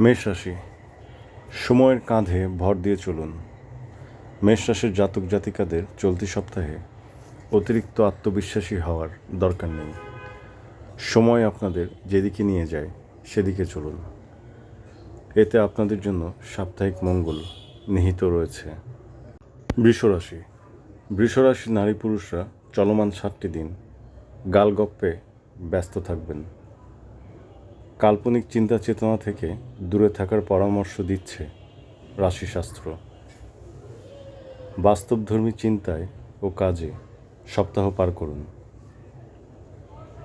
মেষ রাশি, সময়ের কাঁধে ভর দিয়ে চলুন। মেষ রাশির জাতক জাতিকাদের চলতি সপ্তাহে অতিরিক্ত আত্মবিশ্বাসী হওয়ার দরকার নেই। সময় আপনাদের যেদিকে নিয়ে যায়, সেদিকে চলুন। এতে আপনাদের জন্য সাপ্তাহিক মঙ্গল নিহিত রয়েছে। বৃষরাশি বৃষরাশির নারী পুরুষরা চলমান সাতটি দিন গালগপ্পে ব্যস্ত থাকবেন। কাল্পনিক চিন্তা চেতনা থেকে দূরে থাকার পরামর্শ দিচ্ছে রাশিশাস্ত্র। বাস্তবধর্মী চিন্তায় ও কাজে সপ্তাহ পার করুন।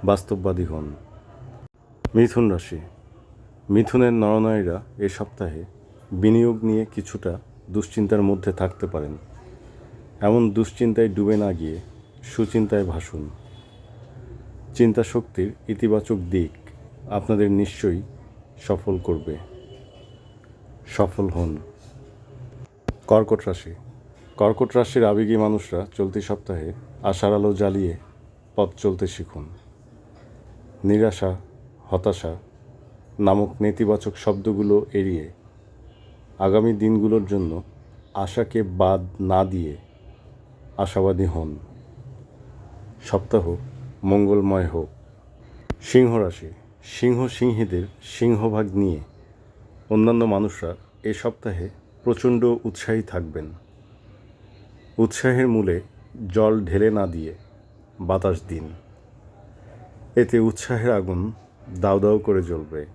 বাস্তববাদী হন। মিথুন রাশি। মিথুনের নরনারীরা এ সপ্তাহে বিনিয়োগ নিয়ে কিছুটা দুশ্চিন্তার মধ্যে থাকতে পারেন। এমন দুশ্চিন্তায় ডুবে না গিয়ে সুচিন্তায় ভাসুন। চিন্তা শক্তির ইতিবাচক দিক আপনাদের নিশ্চয়ই সফল করবে। সফল হন। কর্কট রাশি। কর্কট রাশির আবেগী মানুষরা চলতি সপ্তাহে আশার আলো জ্বালিয়ে পথ চলতে শিখুন। নিরাশা, হতাশা নামক নেতিবাচক শব্দগুলো এড়িয়ে আগামী দিনগুলোর জন্য আশাকে বাদ না দিয়ে আশাবাদী হন। সপ্তাহ মঙ্গলময় হোক। সিংহ রাশি। সিংহ সিংহীদের সিংহভাগ নিয়ে অন্যান্য মানুষরা এ সপ্তাহে প্রচণ্ড উৎসাহী থাকবেন। উৎসাহের মূলে জল ঢেলে না দিয়ে বাতাস দিন। এতে উৎসাহের আগুন দাউ দাউ করে জ্বলবে।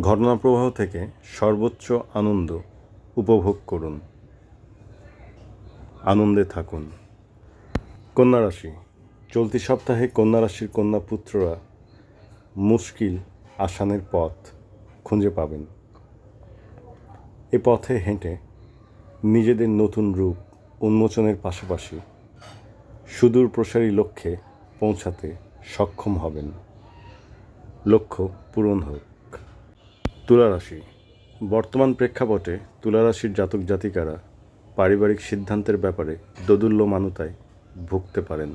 ঘটনাপ্রবাহ থেকে সর্বোচ্চ আনন্দ উপভোগ করুন। আনন্দে থাকুন। কন্যা রাশি। চলতি সপ্তাহে কন্যা রাশির কন্যা পুত্ররা মুশকিল আসানের পথ খুঁজে পাবেন। এ পথে হেঁটে নিজেদের নতুন রূপ উন্মোচনের পাশাপাশি সুদূর প্রসারী লক্ষ্যে পৌঁছাতে সক্ষম হবেন। লক্ষ্য পূরণ হোক। তুলা রাশি বর্তমান প্রেক্ষাপটে তুলা রাশির জাতক জাতিকারা পারিবারিক সিদ্ধান্তের ব্যাপারে দোদুল্যমানতায় ভুগতে পারেন।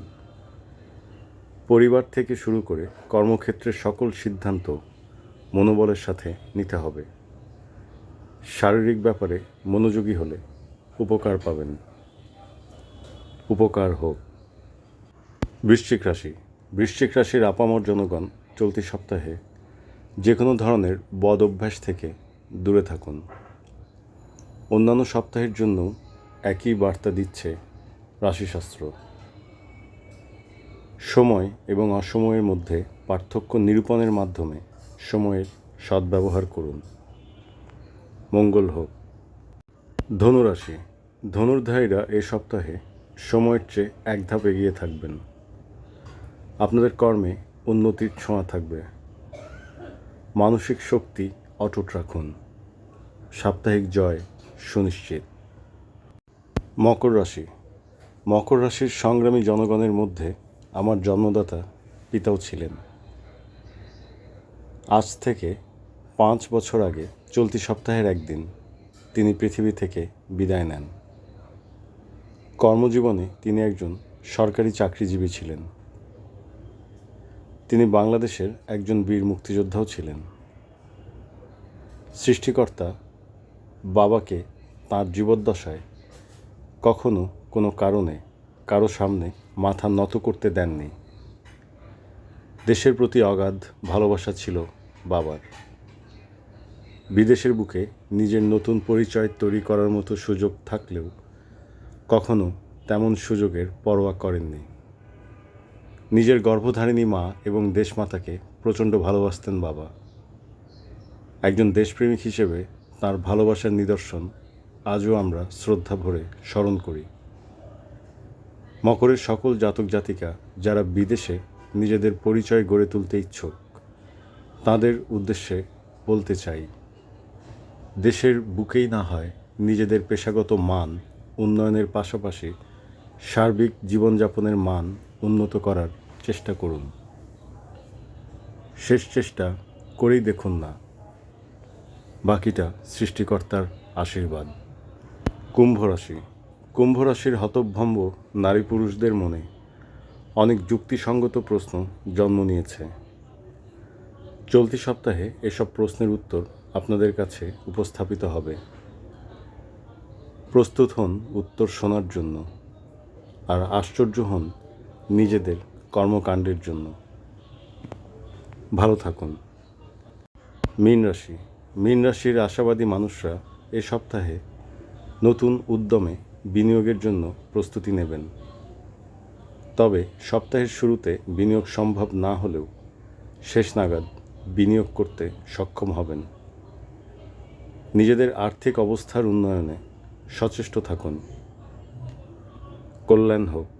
পরিবার থেকে শুরু করে কর্মক্ষেত্রের সকল সিদ্ধান্ত মনোবলের সাথে নিতে হবে। শারীরিক ব্যাপারে মনোযোগী হলে উপকার পাবেন। উপকার হোক। বৃশ্চিক রাশি। বৃশ্চিক রাশির আপামর জনগণ চলতি সপ্তাহে যে কোনো ধরনের বদ অভ্যাস থেকে দূরে থাকুন। অন্যান্য সপ্তাহের জন্য একই বার্তা দিচ্ছে রাশিশাস্ত্র। সময় এবং অসময়ের মধ্যে পার্থক্য নিরূপণের মাধ্যমে সময়ের সদ্ব্যবহার করুন। মঙ্গল হোক। ধনুরাশি, ধনুর্ধারীরা এ সপ্তাহে সময়ের চেয়ে এক ধাপ এগিয়ে থাকবেন। আপনাদের কর্মে উন্নতির ছোঁয়া থাকবে। মানসিক শক্তি অটুট রাখুন। সাপ্তাহিক জয় সুনিশ্চিত। মকর রাশি, মকর রাশির সংগ্রামী জনগণের মধ্যে আমার জন্মদাতা পিতাও ছিলেন। আজ থেকে পাঁচ বছর আগে চলতি সপ্তাহের একদিন তিনি পৃথিবী থেকে বিদায় নেন। কর্মজীবনে তিনি একজন সরকারি চাকরিজীবী ছিলেন। তিনি বাংলাদেশের একজন বীর মুক্তিযোদ্ধাও ছিলেন। সৃষ্টিকর্তা বাবাকে তাঁর জীবদ্দশায় কখনো কোনো কারণে কারও সামনে মাথা নত করতে দেননি। দেশের প্রতি অগাধ ভালোবাসা ছিল বাবার। বিদেশের বুকে নিজের নতুন পরিচয় তৈরি করার মতো সুযোগ থাকলেও কখনো তেমন সুযোগের পরোয়া করেননি। নিজের গর্ভধারিণী মা এবং দেশমাতাকে প্রচণ্ড ভালোবাসতেন বাবা। একজন দেশপ্রেমিক হিসেবে তার ভালোবাসার নিদর্শন আজও আমরা শ্রদ্ধা ভরে স্মরণ করি। মকরের সকল জাতক জাতিকা যারা বিদেশে নিজেদের পরিচয় গড়ে তুলতে ইচ্ছুক, তাদের উদ্দেশ্যে বলতে চাই, দেশের বুকেই না হয় নিজেদের পেশাগত মান উন্নয়নের পাশাপাশি সার্বিক জীবনযাপনের মান উন্নত করার চেষ্টা করুন। শেষ চেষ্টা করেই দেখুন না, বাকিটা সৃষ্টিকর্তার আশীর্বাদ। কুম্ভ রাশি। কুম্ভ রাশির হতভম্ব নারী পুরুষদের মনে অনেক যুক্তিসঙ্গত প্রশ্ন জন্ম নিয়েছে। চলতি সপ্তাহে এসব প্রশ্নের উত্তর আপনাদের কাছে উপস্থাপিত হবে। প্রস্তুত হন উত্তর শোনার জন্য আর আশ্চর্য হন নিজেদের কর্মকাণ্ডের জন্য। ভালো থাকুন। মীন রাশি। মীন রাশির আশাবাদী মানুষরা এ সপ্তাহে নতুন উদ্যমে বিনিয়োগের জন্য প্রস্তুতি নেবেন। তবে সপ্তাহের শুরুতে বিনিয়োগ সম্ভব না হলেও শেষ নাগাদ বিনিয়োগ করতে সক্ষম হবেন। নিজেদের আর্থিক অবস্থার উন্নয়নে সচেষ্ট থাকুন। কল্যাণ হোক।